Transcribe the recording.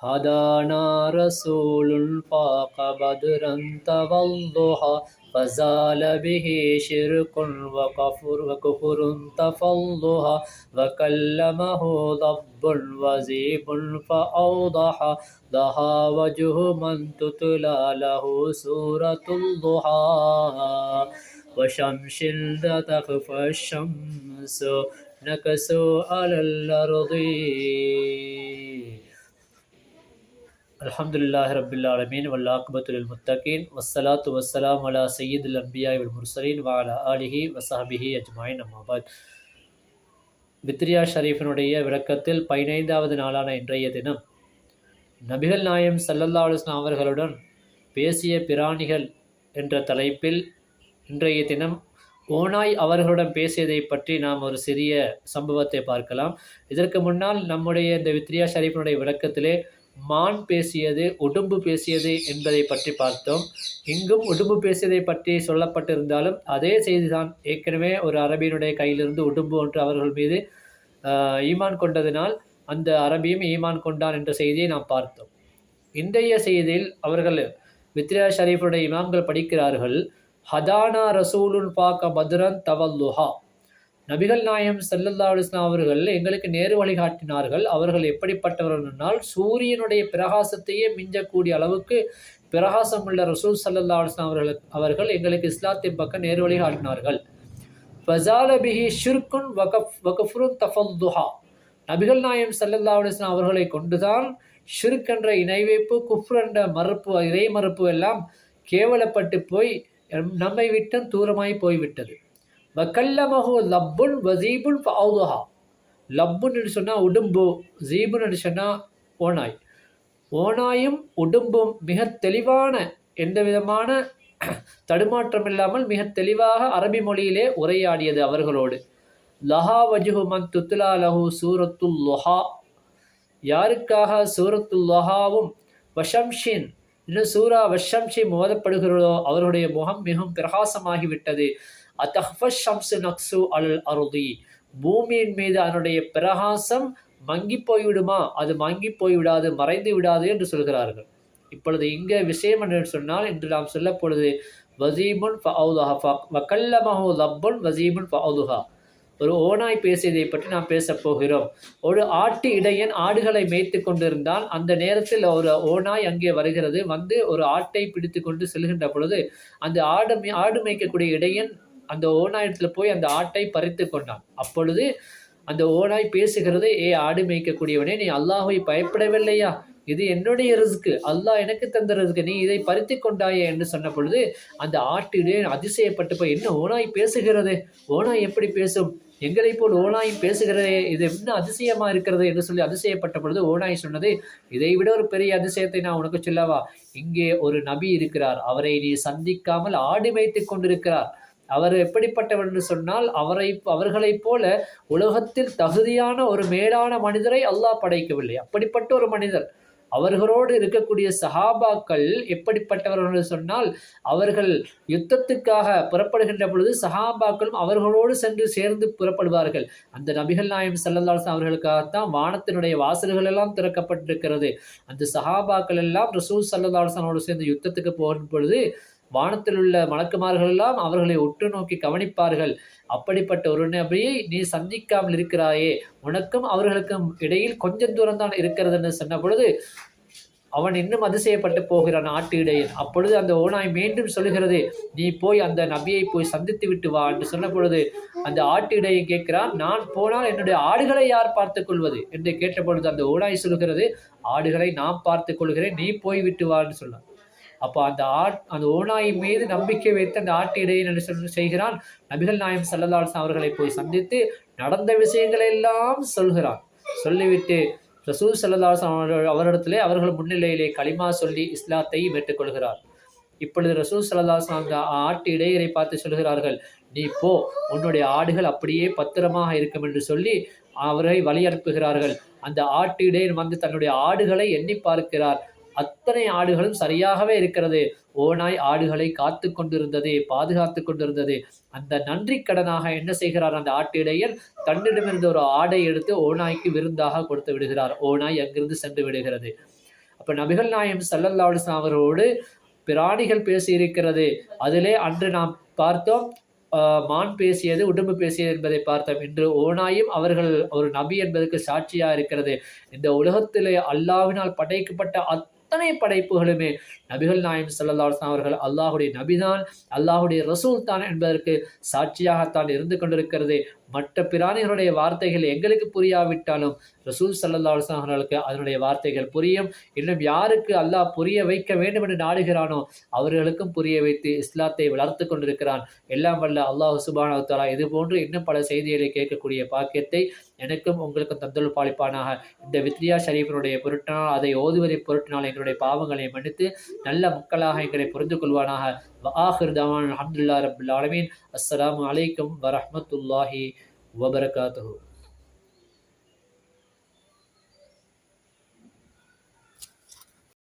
هدانا رسول فاق بدرا تولها فزال به شرك وكفر وكفر تفضها وكلمه ضب وزيب فأوضح. ضحى وجه من تتلى له سورة الضحى. وشمس لا تخفى الشمس نكس على الأرض. அலமதுல்லாஹ் வல்லா வல்லாக்குபத்துல் முத்தகீன் வசலாத்து வசலாம் அலா சையீத் அம்பியாய் உல் முர்சலீன் வாலா ஆலிஹி வசாபிஹி அஜ்மாயின். அம்மாபாத் பித்ரியா ஷரீஃபினுடைய விளக்கத்தில் பதினைந்தாவது நாளான இன்றைய தினம் நபிகள் நாயம் சல்லல்லா அலுஸ்லாம் அவர்களுடன் பேசிய பிராணிகள் என்ற தலைப்பில் இன்றைய தினம் ஓனாய் அவர்களுடன் பேசியதை பற்றி நாம் ஒரு சிறிய சம்பவத்தை பார்க்கலாம். இதற்கு முன்னால் நம்முடைய இந்த வித்ரியா ஷரீஃபினுடைய விளக்கத்திலே மான் பேசியது உடும்பு பேசியது என்பதை பற்றி பார்த்தோம். இங்கும் உடும்பு பேசியதை பற்றி சொல்லப்பட்டிருந்தாலும் அதே செய்திதான். ஏற்கனவே ஒரு அரபியினுடைய கையிலிருந்து உடும்பு ஒன்று அவர்கள் மீது ஈமான் கொண்டதினால் அந்த அரபியும் ஈமான் கொண்டான் என்ற செய்தியை நாம் பார்த்தோம். இன்றைய செய்தியில் அவர்கள் வித்யா ஷரீஃபுடைய இமாம்கள் படிக்கிறார்கள் ஹதானா ரசூலுன் பாக்க பத்ரன் தவல்லுஹா. நபிகள் நாயம் சல்லல்லா அலுவலாம் அவர்கள் எங்களுக்கு நேரு வழிகாட்டினார்கள். அவர்கள் எப்படிப்பட்டவர்கள் என்றால் சூரியனுடைய பிரகாசத்தையே மிஞ்சக்கூடிய அளவுக்கு பிரகாசம் உள்ள ரசூல் சல்லல்லா அலுவலாம் அவர்கள் அவர்கள் எங்களுக்கு இஸ்லாத்தின் பக்கம் நேரு வழிகாட்டினார்கள். ஃபசாலபிஹி ஷிர்குன் வகஃப் தஃபல் தஃபல்துஹா. நபிகள் நாயம் சல்லல்லா அலுவலாம் அவர்களை கொண்டுதான் ஷிர்க் என்ற இணைவைப்பு குஃப்ர் என்ற மறுப்பு இறை மறுப்பு எல்லாம் கேவலப்பட்டு போய் நம்மை விட்டும் தூரமாய் போய்விட்டது. வக்கல்லமஹு லப்புன் வசீபுன் ஃபவுதுஹா லப்புன்னு சொன்னால் உடும்பு ஜீபுன்னு சொன்னால் ஓனாய் ஓனாயும் உடும்பும் மிக தெளிவான எந்த விதமான தடுமாற்றம் இல்லாமல் மிக தெளிவாக அரபி மொழியிலே உரையாடியது அவர்களோடு. லஹா வஜுஹு மன் துத்துலா லஹு சூரத்துல் லொஹா. யாருக்காக சூரத்துல் லொஹாவும் வஷம்ஷின் இன்னும் சூரா வஷம்ஷி மோதப்படுகிறதோ அவருடைய முகம் மிகவும் பிரகாசமாகிவிட்டது. அத்தஹ்ஃபஷம்சு நக்சு அல் அருதி பூமியின் மீது அதனுடைய பிரகாசம் மங்கி போய்விடுமா அது மங்கி போய்விடாது மறைந்து விடாது என்று சொல்கிறார்கள். இப்பொழுது இங்கே விஷயம் என்று சொன்னால் இன்று நாம் சொல்ல பொழுது வசீமுன் ஃபவுதுஹா வக்கல்லமஹு லப்புன் வசீமுன் ஃபவுதுஹா ஒரு ஓனாய் பேசியதை பற்றி நாம் பேசப் போகிறோம். ஒரு ஆட்டு இடையன் ஆடுகளை மேய்த்து கொண்டிருந்தான். அந்த நேரத்தில் ஒரு ஓனாய் அங்கே வருகிறது. வந்து ஒரு ஆட்டை பிடித்து கொண்டு செல்கின்ற பொழுது அந்த ஆடு ஆடு மேய்க்கக்கூடிய இடையன் அந்த ஓநாயத்தில் போய் அந்த ஆட்டை பறித்து கொண்டான். அப்பொழுது அந்த ஓனாய் பேசுகிறது ஏ ஆடு மேய்க்கக்கூடியவனே நீ அல்லாஹை பயப்படவில்லையா? இது என்னுடைய ரிஸ்க்கு. அல்லாஹ் எனக்கு தந்த ரிஸ்க்கு. நீ இதை பறித்து கொண்டாயே என்று சொன்ன பொழுது அந்த ஆட்டிலே அதிசயப்பட்டு போய் என்ன ஓனாய் பேசுகிறது? ஓனாய் எப்படி பேசும்? எங்களை போல் ஓனாய் பேசுகிறதே இது என்ன அதிசயமா இருக்கிறது? என்று சொல்லி அதிசயப்பட்ட பொழுது ஓனாய் சொன்னது இதை விட ஒரு பெரிய அதிசயத்தை நான் உனக்கு சொல்லவா? இங்கே ஒரு நபி இருக்கிறார். அவரை நீ சந்திக்காமல் ஆடு வைத்துக் கொண்டிருக்கிறார். அவர் எப்படிப்பட்டவர் என்று சொன்னால் அவரை அவர்களைப் போல உலகத்தில் தகுதியான ஒரு மேலான மனிதரை அல்லாஹ் படைக்கவில்லை. அப்படிப்பட்ட ஒரு மனிதர். அவர்களோடு இருக்கக்கூடிய சஹாபாக்கள் எப்படிப்பட்டவர்கள் என்று சொன்னால் அவர்கள் யுத்தத்துக்காக புறப்படுகின்ற பொழுது சஹாபாக்களும் அவர்களோடு சென்று சேர்ந்து புறப்படுவார்கள். அந்த நபிகள் நாயம் சல்லல்லாஸ் அவர்களுக்காகத்தான் வானத்தினுடைய வாசல்கள் எல்லாம் திறக்கப்பட்டிருக்கிறது. அந்த சஹாபாக்கள் எல்லாம் ரசூல் சல்லதாசனோடு சேர்ந்து யுத்தத்துக்கு போகும் பொழுது வானத்தில் உள்ள மலக்குமார்கள் எல்லாம் அவர்களை உற்று நோக்கி கவனிப்பார்கள். அப்படிப்பட்ட ஒரு நபியை நீ சந்திக்காமல் இருக்கிறாயே. உனக்கும் அவர்களுக்கும் இடையில் கொஞ்சம் தூரம் தான் இருக்கிறதுன்னு சொன்ன பொழுது அவன் இன்னும் அதிசயப்பட்டு போகிறான் ஆட்டு இடையில் அப்பொழுது அந்த ஓனாய் மீண்டும் சொல்லுகிறது நீ போய் அந்த நபியை போய் சந்தித்து விட்டு வா என்று சொன்ன பொழுது அந்த ஆட்டு இடையை கேட்கிறான் நான் போனால் என்னுடைய ஆடுகளை யார் பார்த்து கொள்வது? என்று கேட்ட பொழுது அந்த ஓனாய் சொல்கிறது ஆடுகளை நான் பார்த்து கொள்கிறேன் நீ போய் விட்டு வா என்று சொன்னான். அப்போ அந்த ஆட் அந்த ஓநாயின் மீது நம்பிக்கை வைத்து அந்த ஆட்டு இடையில் சொல்லி செய்கிறான். நபிகள் நாயம் சல்லல்லாஸ் அவர்களை போய் சந்தித்து நடந்த விஷயங்களை எல்லாம் சொல்கிறான். சொல்லிவிட்டு ரசூல் சல்லல்லாஸ் அவரிடத்திலே அவர்கள் முன்னிலையிலே களிமா சொல்லி இஸ்லாத்தை ஏற்றுக்கொள்கிறார் இப்பொழுது ரசூல் சல்லாஸ் அந்த ஆட்டு இடையரை பார்த்து சொல்கிறார்கள் நீ போ உன்னுடைய ஆடுகள் அப்படியே பத்திரமாக இருக்கும் என்று சொல்லி அவரை வழி அனுப்புகிறார்கள் அந்த ஆட்டு இடையன் வந்து தன்னுடைய ஆடுகளை எண்ணி பார்க்கிறார். அத்தனை ஆடுகளும் சரியாகவே இருக்கிறது. ஓனாய் ஆடுகளை காத்து கொண்டிருந்தது பாதுகாத்து கொண்டிருந்தது. அந்த நன்றி கடனாக என்ன செய்கிறார்? அந்த ஆட்டிடையில் தன்னிடமிருந்து ஒரு ஆடை எடுத்து ஓநாய்க்கு விருந்தாக கொடுத்து விடுகிறார். ஓநாய் அங்கிருந்து சென்று விடுகிறது. அப்போ நபிகள் நாயம் சல்லல்லா அவர்களோடு பிராணிகள் பேசியிருக்கிறது. அதிலே அன்று நாம் பார்த்தோம் மான் பேசியது உடம்பு பேசியது என்பதை பார்த்தோம். இன்று ஓனாயும் அவர்கள் ஒரு நபி என்பதற்கு சாட்சியாக இருக்கிறது. இந்த உலகத்திலே அல்லாவினால் படைக்கப்பட்ட அத்தனை படைப்புகளுமே நபிகள் நாயம் சல்லா அவர்கள் அல்லாஹுடைய நபிதான் அல்லாஹுடைய ரசூல் தான் என்பதற்கு சாட்சியாகத்தான் இருந்து கொண்டிருக்கிறது. மற்ற பிராணிகளுடைய வார்த்தைகள் எங்களுக்கு புரியாவிட்டாலும் ரசூல் சல்லா அவர்களுக்கு அதனுடைய வார்த்தைகள் புரியும். இன்னும் யாருக்கு அல்லாஹ் புரிய வைக்க வேண்டும் என்று நாடுகிறானோ அவர்களுக்கும் புரிய வைத்து இஸ்லாத்தை வளர்த்து கொண்டிருக்கிறான். எல்லாம் வல்ல அல்லாஹ் சுபான தாலா இது போன்று இன்னும் பல செய்திகளை கேட்கக்கூடிய பாக்கியத்தை எனக்கும் உங்களுக்கும் தந்துள் பாலிப்பானாக. இந்த வித்ரியா ஷரீஃபினுடைய பொருட்டினால் அதை ஓதுவதை பொருட்டினால் எங்களுடைய பாவங்களை மன்னித்து நல்ல மக்களாக எங்களை புரிந்து கொள்வானாக. ஆஹிர் தவான் அஹமதுல்லா ரபுல் ஆலமீன். அஸ்லாம் வலைக்கம் வரமத்துல்லாஹி வபரகாத்து